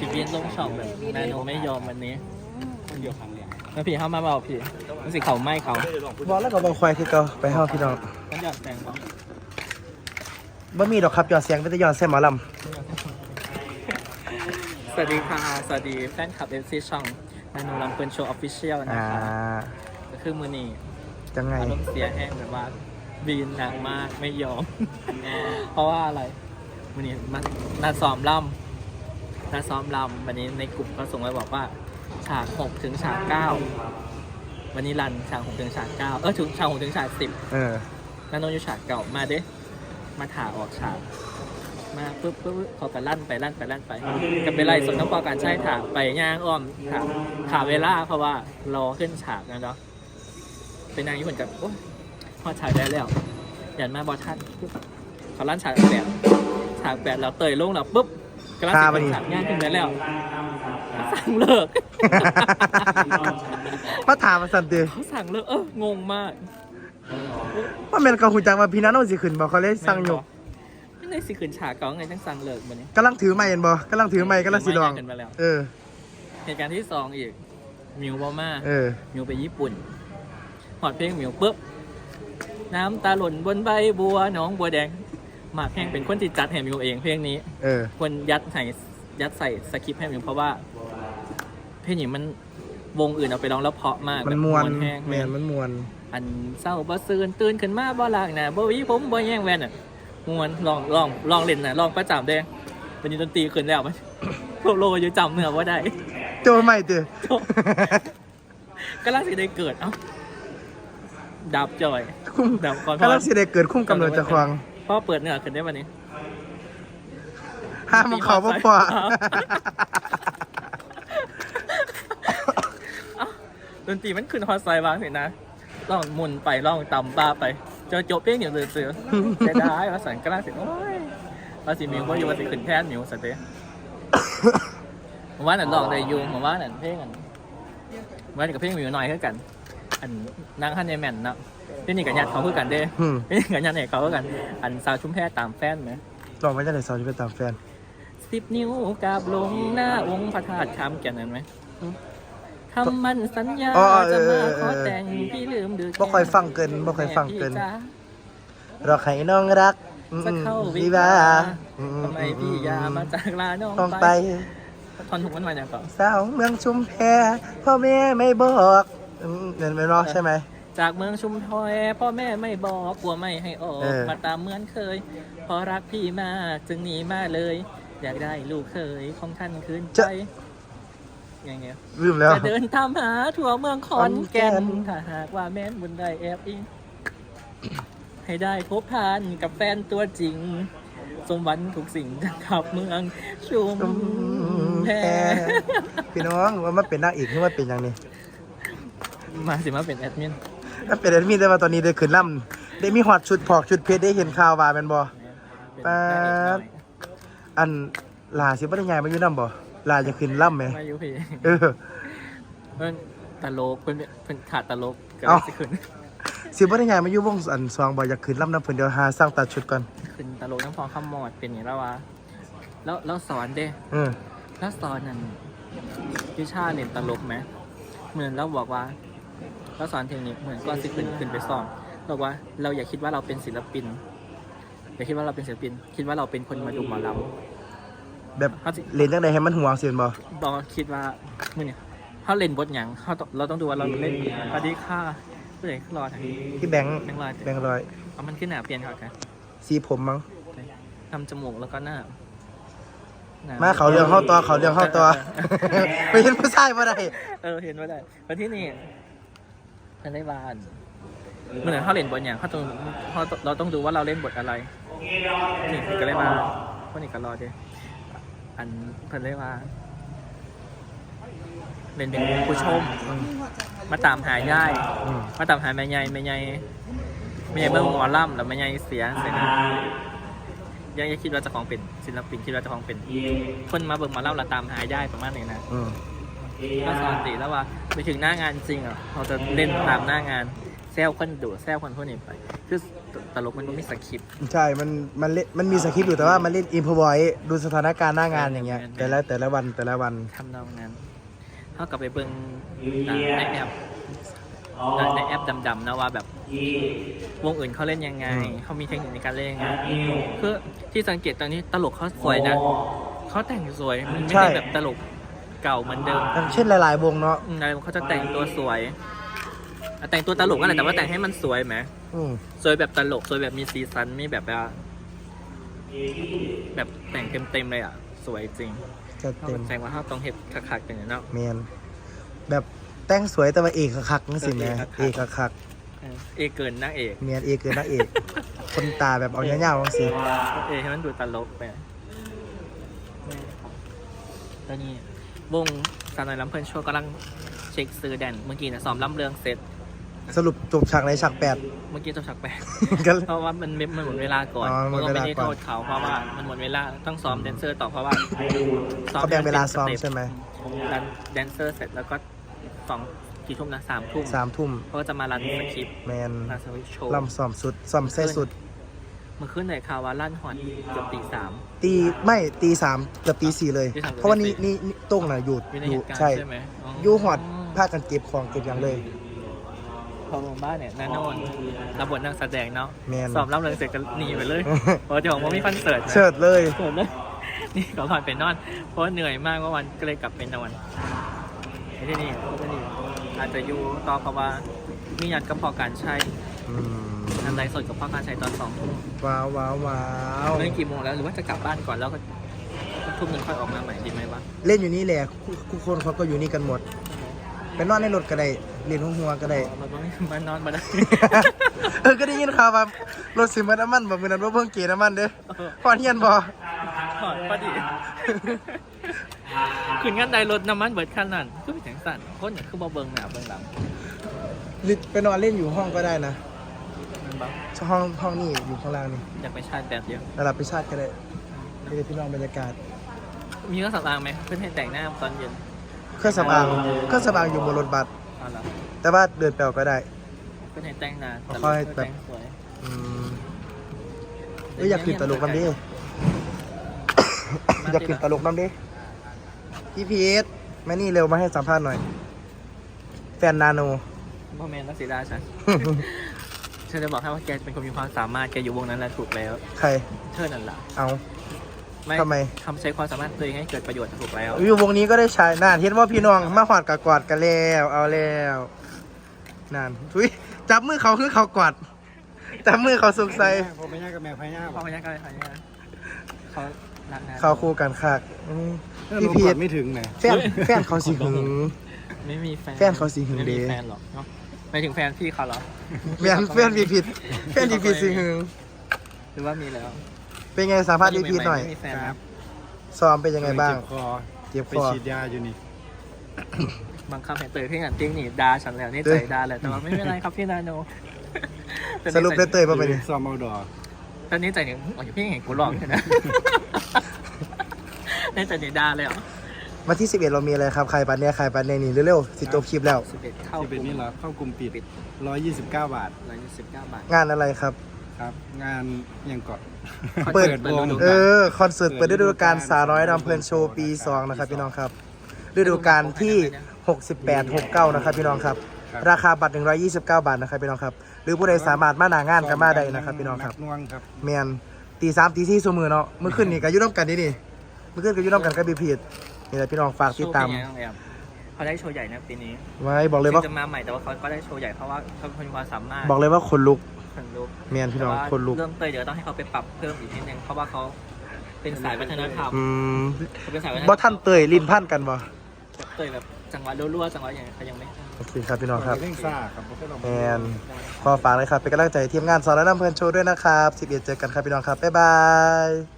สิบินลงช่องแบบนาโนไม่ยอมวันนี้คนเดียวครั้งเดียวแล้วพี่เข้ามาบอกพี่รู้สึกเขาไหม้เขาบอกแล้วก็บังควายคือเก่าไปเฮาพี่น้องฉันอยากแต่งเขาบ่มีดอกครับยอดเสียงเป็นแต่ยอดแซ่หมอลสวัสดีค่ะ สวัสดีแฟนคลับเอฟซีช่องนาโนลำเปินโชว์ออฟฟิเชียลำนะอ่าคะก็คือมือนี้จังไงอารมณ์เสียแห้งแบบว่าบีนหนักมากไม่ยอม เพราะว่าอะไรวันนี้มานัดซ้อมลำ นัดซ้อมลำวันนี้ในกลุ่มก็ส่งมาบอกว่าฉากหกถึงฉากเก้าวันนี้รันฉากหกถึงฉากเก้าเออถึงฉากหกถึงฉากสิบเออนันโนอยู่ฉากเก่ามาเด้มาถ่าออกฉาก มาปุ๊บปุ๊บปุ๊บเขาก็ลั่นไปลั่นไปลั่นไปกับไปไล่สนน้ำปอการใช้ถ่าไปย่างอ้อมถ่าถ่าเวลาเพราะว่ารอขึ้นฉากนะเนาะเป็นนางญี่ปุ่นกับโอ้ยพอฉากได้แล้วยันมาบอทันปุ๊บเขาลั่นฉากแปดฉากแปดเราเตยลงแล้วปุ๊บ กำลังจะเป็นฉากย่างขึ้นไปแล้วสั่งเลิก มาถามมาสั่นติเขาสั่งเลิกเอองงมากว่าแม่นก็ฮู้จักว่าพี่นาโนสิขึ้นบ่เขาเลยสั่งยกไม่ได้สิขืนฉากเก่าไงจังสั่งเลิกมาเนี่ยกำลังถือไม้เห็นบ่กำลังถือไม้กำลังสิลองขึ้นมาแล้วเออเหตุการณ์ที่สองอีกมิวบอมาเออมิวไปญี่ปุ่นหอดเพลงมิวปุ๊บน้ำตาหล่นบนใบบัวหน้องบัวแดงห มากแห้งเป็นคนจิตจัดให้มิวเองเพลงนี้เออ ควรยัดใส่ยัดใส่สคริปต์ให้มิวเพราะว่า เพลงนี้มันวงอื่นเอาไปร้องแล้วเพราะมากมันแบบมวนแห้งแม่นมันมวน อันเศร้าบ่ซื่นตื่นขึ้นมาบ่ลากหนะบ่หวีผมบ่แย่งแว่นอะมวนลองลองลองเล่นน่ะลองประจำเด้วันนี้ดนตรีขึ้นแล้วมันโลโลอยู่จำเนื้อว่าได้โจไม้ติก็ล่าสิได้เกิดเอ้าดับจอย คุ้มดับก่อนกำลังสิได้เกิดคุ้มกำเนิดเจากควาง พ่อเปิดเนื้อขึ้นได้วันนี้ห้ามมันเขาบ่พอดนตรีมันขึ้นฮอตไซด์บางสินะลองหมุนไปลองต่ำบ้าไปเจอโจบเพลงอยู่เสือๆจะได้ว่าสันก็ล่าสิโอ้ยว่าสิมิวว่าอยู่ว่าสิขึ้นแทนมิวสเตย์ผมว่านั่นลองได้อยู่ผมว่านั่นเพลงอันผมว่านี่กับเพลงมิวหน่อยเท่ากัน อันนางฮันเนแมนเนาะ เพลงนี้กับญาติเขาคือกันเด้อืมเพลงนี้กับญาติเขาคือกัน อันสาวชุมแพตามแฟนไหมลองไว้จังได๋สอนสิไปตามแฟน สิบนิ้วกราบลงหน้าองค์พระธาตุคำแก่นนั้นไหมทำมันสัญญาอ๋อเอจะอเอมาอขอแต่งพี่ลืมดึกบ่ค่อยฟังเกินบ่ค่อยฟังเกิน แม่พี่จ๊ะรอให้น้องรักอืมจะเข้าวิวิวาวาทำไมพี่อยามาจากลาน้องต้องไป ไปทอนถูกมันมาอย่างก่อนสาวเมืองชุมแพพ่อแม่ไม่บอกอืมเห็นไหมเนาะใช่ไหม จากเมืองชุมพรพ่อแม่ไม่บอกกลัวไม่ให้ออก เออ มาตามเหมือนเคยเพอรักพี่มากจึงหนีมาเลย อยากได้ลูกเคยของท่านคืนใจอย่างเงี้ย ลืมแล้ว จะเดินตามหาทั่วเมืองขอนแก่นขอนแก่น ถ้าหากว่าแม่นบุญได้แอบอิง ให้ได้พบทานกับแฟนตัวจริง สมหวันทุกสิ่งจะขับเมือง ชุมชุมแพแพพี่น้องว่ามันเป็นนางเอกหรือว่าเป็นอย่างนี้มาสิมาเป็นแอดมิน ถ้าเป็นแอดมินได้ว่าตอนนี้ได้ขึ้นล่ำได้มีหอดชุดผอกชุดเพชรได้เห็นข่าวว่าแม่นบ่เป็นป๊าบนางเอกน้อยอันลาสิบ่ได้ย้ายมาอยู่นํบ่ลาจะขึ้นล่ำไหมมาอยู่พี่เออเพิ่นตลกเพิ่นเพิ่นขาดตลกก็เลเอ้ายสิขึ้นสิบ่ได้ย้ายมาอยู่วงอันซองบ่อยากขึ้นล่ำนํเพิ่นเดี๋ยวหาสร้างตัดชุดก่อนขึ้นตลกน้ำพองคำมอดเป็นอย่างแล้ววะแล้วแล้วสอนเด้เออแล้วสอนนั่นวิชาเล่นตลกไหมเหมือนเราบอกว่า เราสอนเทคนิคเหมือนก่อนสิขึ้นขึ้นไปสอนบอกว่าเราอย่าคิดว่าเราเป็นศิลปินอย่าคิดว่าเราเป็นศิลปิน คิดว่าเราเป็นคนมาดูหมอลแบบำเขาสิเล่นจังไดให้มันหัวเสียนบ่บอกคิดว่ามื่อเนี่ยเขาเล่นบทหยังเขาต้องเราต้องดูว่าเราเล่นสวัสดีค่ะผู้ใหญ่รอทางนี้พี่แบงค์แบงค์รอแบงค์ร้อยเอามันขึ้นหนาเปลี่ยนเขากันสีผมมั้งทำจมูกแล้วก็หน้าหน้มาเขาเรื่องเข้าตัวเขาเรื่องเข้าตัวไปเห็นผู้ชายบ่ได้เออเห็นว่าได้วันที่นี่ ทันได้บานเหมือนเขาเล่นบทอย่างเขาต้องเขาเราต้องดูว่าเราเล่นบทอะไรนี่ก็เลยมาคนนี้ก็รอเด้อันเพิ่นเลยว่าเล่นเป็นผู้ชม มาตามหาย่ายอืมมาตามหาแม่ใหญ่แม่ใหญ่แม่ใหญ่เบิ่งหมอลำแล้วแม่ใหญ่เสียเสียนะยังยังคิดว่าเจะของเป็นศิลปินคิดว่าเจะของเป็น คนมาเบิ่งหมอลำแล้วตามหาย่ายประมาณนี้นะอืม ก็สอนติแล้วว่าไปถึงหน้างานจริงอะเราจะเล่นตามหน้างานเสซวคนดูแซวคนพวกนี้ไป คือตลกมันก็มีสคริปต์ใช่ มัน มันเล่น มันมีสคริปต์อยู่แต่ว่ามันเล่นอินพไว้ดูสถานการณ์หน้างานอย่างเงี้ย แต่ละแต่ละวันแต่ละวันทำนองนั้นเท่ากับไปเบิ่งอ่าในแอปในแอปดำๆนะว่าแบบวงอื่นเขาเล่นยังไงอืมเขามีเทคนิคในการเล่นยังไงคือที่สังเกตตอนนี้ตลกเขาสวยนะเขาแต่งสวยมันไม่ได้แบบตลก เก่าเหมือนเดิมอย่างเช่นหลาย ๆ วงเนาะอืมอะไรเขาจะแต่งตัวสวยอะแต่งตัวตลกก็แหละแต่ว่าแต่งให้มันสวยไหม อืมสวยแบบตลกสวยแบบมีสีสันมีแบบว่าแบบแต่งเต็มๆเลยอะ สวยจริงจะเขาเต็มแสดงว่าเขาต้องเห็ดคักๆอย่างนี้เนาะ เมนแบบแต่งสวยแต่ว่าเอกคักๆนั่นสิแม่เอเอกคัก คักเออเอเกินนางเอกๆเมียนเอกเกินนักเอก คนตาแบบเอาเงี้ยาวๆสิเอให้มันดูตลกไปตอนนี้ วงสาวน้อยลำเพลินโชว์กำลังเช็คซื้อแดนเมื่อกี้นะซ้อมลำเรืองเสร็จ สรุปจบฉากในฉากแปด เมื่อกี้จบฉากแปดก็เพราะว่ามันมันมันหมดเวลาก่อนอ๋อหมดก็เวลาไม่ได้ก่อนโทษเขาเพราะว่ามันหมดเวลาต้องซ้อมแดนเซอร์ต่อเพราะว่าเขาแบ่งเวลาซ้อมใช่ไหมรันแดนเซอร์เสร็จแล้วก็สองกี่ทุ่มนะสามทุ่มสามทุ่มเขาก็จะมารันสคริปต์แมนรันสคริปต์โชว์ ลำซ้อมสุดซ้อมใส่สุด เมื่อคืนไหนข่าวว่าลั่นหอนเกือบตีสาม ตีไม่ตีสามเกือบตีสี่เลย ตีสามเกือบเพราะว่าตีนี่สี่ นี่นี่โต้งน่ะหยุดอยู่ในอเหยู่ตุการณ์ใช่ใช่ไหมอยู่หอดพากันเก็บของเก็บอย่างเลย พอลงบ้านเนี่ยนาโนนรับบทนักแสดงเนาะแมนสอบรับเลยเสร็จก็หนีไปเลยเพราะเจ้าของว่ามีคอนเสิร์ตนะ เชิดเลยเสิร์ตเลย นี่ก็ผ่านไปนอน เพราะว่าเหนื่อยมากเมื่อวันก็เลยกลับไปนอนไอ้ที่นี่ก็นี่อาจจะอยู่ต่อเพราะว่ามียันกับพอการใช้อืม ทำไรสดกับพ่อการใช้ตอนสองทุ่มว้าวว้าวว้าวเล่นกี่โมงแล้วหรือว่าจะกลับบ้านก่อนแล้วก็ทุ่มหนึ่งค่อยออกมาใหม่ดีไหมวะเล่นอยู่นี่แหละทุกคนเขาก็อยู่นี่กันหมดไปนอนในรถก็ได้เรียนหัวๆก็ได้มันไม่มันนอนมาได้เออก็ได้ยินข่าวว่ารถสิมันน้ำมันบ่มือนั้นว่าเพิ่งเกณฑ์น้ำมันเด้อพอเฮียนบ่ถอดพอดีขึ้นงานใดรถน้ำมันเบิดคันนั่นคือไปถึงสั่นคนเนี่ยคือบ่เบิ่งหน้าเบิ่งหลังหรือไปนอนเล่นอยู่ห้องก็ได้นะ มันบ่ห้องห้องนี่อยู่ข้างล่างนี่อยากไปชาร์จแบตเยอะระดับไปชาติก็ได้นี่เป็นพี่น้องบรรยากาศ มีเครื่องสำอางไหมเพื่อนให้แต่งหน้าตอนเย็นเครื่องสำอางเครื่องสำอางอยู่บนรถบัสเอาละแต่ว่าเดินไปเอาก็ได้ เพื่อนให้แต่งหน้าค่อยแบบ แต่งสวยอืมเอ้ยอยากขึ้นตลกน้ำดิอยากขึ้นตลกน้ำดิพี่พีทมานี่เร็วมาให้สัมภาษณ์หน่อย แฟนนาโนพ่อแม่นักศิลาฉัน ฉันจะบอกให้ว่าแกเป็นคนมีความสามารถแกอยู่วงนั้นแหละถูกแล้ว ใคร เธอนั่นแหละเอาทำไม ทำใช้ความสามารถตัวเองให้เกิดประโยชน์ถูกแล้วอยู่วงนี้ก็ได้ใช้น่านเห็นว่าพี่น้องมาหอดกับกอดกันแล้วเอาแล้วนั่นทุยจับมือเขาคือเขากอดจับมือเขาสุกใส่ผมไม่ยากกับแม่พญาพ่อพยักอะไรพยักเขารักนะเขาคู่กันคักอืมพี่พี่พีพีทไม่ถึงไหนแฟนแฟนเขาสิหึงไม่มีแฟน แฟนเขาสิหึงไม่มีเด้แฟนหรอกเนาะ หมายถึงแฟนพี่เขาเหรอ แฟนแฟนพี่พีทแฟนพี่พีทสิหึงหรือว่ามีแล้วเป็นไงสัมภาษณ์พี่พีทหน่อย ไม่มีแฟนคนะรับ ซ้อมเป็นยังไงบ้าง เจ็บคอเจ็บไปคอฉีดยาอยู่นี่บางคำเห็นเตยพี่หันติ้งหนีด่าฉันแล้วนี่เตใจยด่าแหละแต่ว่าไม่เป็นไรครับพี่นาโนสรุปได้เตยป่ะไปดิซ้อมเอาดอตอนนี้ใจหนึ่งโอ้ยพี่เห็นกูหลอกใช่ไหมในใจหนึ่งด่าเลยเหรอ วันที่ 11 เรามีอะไรครับใครปันเนี่ยใครปันเนี่ยนี่เร็วๆสิจบคลิปแล้วสิบเอ็ดเข้าที่เป็นนี่เหรอเข้ากลุ่มปิด 129 บาทร้อยยี่สิบเก้าบาทงานอะไรครับ ครับ งานยังเกาะเปิดวงเออคอนเสิร์ตเปิดฤดูกาลสาวน้อยรำเพลินโชว์ปี 2 นะครับพี่น้องครับฤดูกาลที่ 68 69 นะครับพี่น้องครับ ราคาบัตร 129 บาทนะครับพี่น้องครับ หรือผู้ใดสามารถมาหนางานกันมาได้นะครับพี่น้องครับนักน่วงครับแมนตีสามตีสี่สมือเนาะเมื่อคืนนี่ก็อยุ่น้ำกันนี่นี่เมื่อคืนก็อยุ่น้ำกันกับบีพีด นี่แหละพี่น้องฝากติดตาม โชว์เป็นยังไงบ้างแอมเขาได้โชว์ใหญ่นะปีนี้ไว้บอกเลยว่าถึงจะมาใหม่แต่ว่าเขาก็ได้โชว์ใหญ่เพราะว่าเขามีความสามารถบอกเลยว่าคนลุก คนลุกแมนพี่น้องแต่ว่าคนลุก เริ่มเตยเดี๋ยวต้องให้เขาไปปรับเพิ่มอีกนิดนึงเพราะว่าเขาเป็นสายวัฒนธรรมอืมเขาเป็นสายวัฒนธรบ่รมท่านเตยลิ้นพันกันบ่เตยแบบจังหวะรัวๆจังหวะอย่างเขายังไม่ โอเคครับพี่น้องครับ เร่งซ่าครับผมก็ลองแมนขอฝากเลยครับ เป็นกำลังใจให้ทีมงานสอนและน้ำเพลินโชว์ด้วยนะครับ 11 เจอกันครับพี่น้องครับ บ๊ายบายได้